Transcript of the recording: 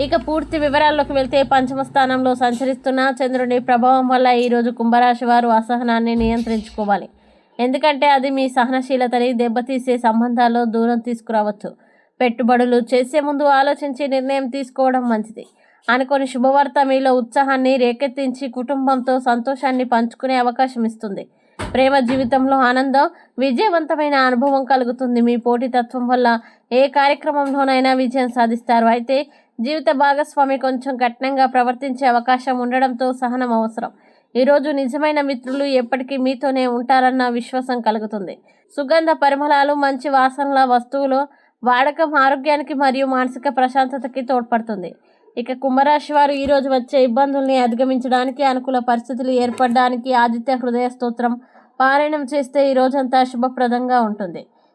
ఇక పూర్తి వివరాల్లోకి వెళ్తే పంచమ స్థానంలో సంచరిస్తున్న చంద్రుని ప్రభావం వల్ల ఈరోజు కుంభరాశి వారు అసహనాన్ని నియంత్రించుకోవాలి. ఎందుకంటే అది మీ సహనశీలతని దెబ్బతీసే సంబంధాల్లో దూరం తీసుకురావచ్చు. పెట్టుబడులు చేసే ముందు ఆలోచించి నిర్ణయం తీసుకోవడం మంచిది. అనుకోని శుభవార్త మీలో ఉత్సాహాన్ని రేకెత్తించి కుటుంబంతో సంతోషాన్ని పంచుకునే అవకాశం ఇస్తుంది. ప్రేమ జీవితంలో ఆనందం విజయవంతమైన అనుభవం కలుగుతుంది. మీ పోటీతత్వం వల్ల ఏ కార్యక్రమంలోనైనా విజయం సాధిస్తారు. అయితే జీవిత భాగస్వామి కొంచెం కఠినంగా ప్రవర్తించే అవకాశం ఉండడంతో సహనం అవసరం. ఈరోజు నిజమైన మిత్రులు ఎప్పటికీ మీతోనే ఉంటారన్న విశ్వాసం కలుగుతుంది. సుగంధ పరిమళాలు మంచి వాసనల వస్తువులు వాడకం ఆరోగ్యానికి మరియు మానసిక ప్రశాంతతకి తోడ్పడుతుంది. ఇక కుంభరాశి వారు ఈరోజు వచ్చే ఇబ్బందుల్ని అధిగమించడానికి అనుకూల పరిస్థితులు ఏర్పడడానికి ఆదిత్య హృదయ స్తోత్రం పారాయణం చేస్తే ఈ రోజంతా శుభప్రదంగా ఉంటుంది.